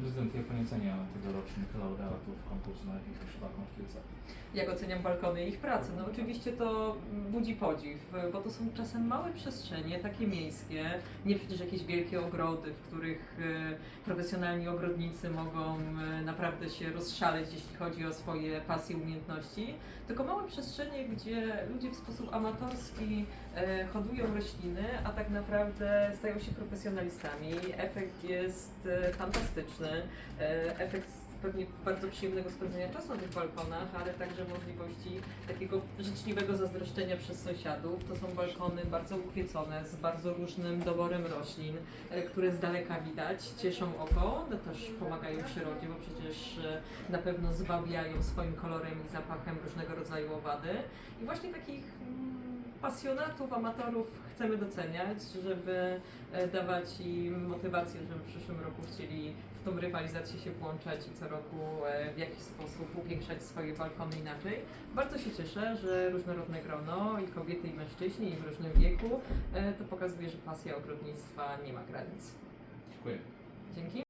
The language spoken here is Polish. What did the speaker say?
Prezydent, jak Pani ocenia tegorocznych laureatów konkursu na jakiś balkon w Kielcach? Jak oceniam balkony i ich pracę? No oczywiście to budzi podziw, bo to są czasem małe przestrzenie, takie miejskie, nie przecież jakieś wielkie ogrody, w których e, profesjonalni ogrodnicy mogą e, naprawdę się rozszaleć, jeśli chodzi o swoje pasje, umiejętności, tylko małe przestrzenie, gdzie ludzie w sposób amatorski e, hodują rośliny, a tak naprawdę stają się profesjonalistami. Efekt jest fantastyczny, efekt pewnie bardzo przyjemnego spędzenia czasu na tych balkonach, ale także możliwości takiego życzliwego zazdroszczenia przez sąsiadów. To są balkony bardzo ukwiecone, z bardzo różnym doborem roślin, e, które z daleka widać, cieszą oko, one też pomagają przyrodzie, bo przecież e, na pewno zwabiają swoim kolorem i zapachem różnego rodzaju owady. I właśnie takich mm, pasjonatów, amatorów chcemy doceniać, żeby e, dawać im motywację, żeby w przyszłym roku chcieli w tą rywalizację się włączać i co roku e, w jakiś sposób upiększać swoje balkony inaczej. Bardzo się cieszę, że różnorodne grono i kobiety i mężczyźni i w różnym wieku e, to pokazuje, że pasja ogrodnictwa nie ma granic. Dziękuję. Dzięki.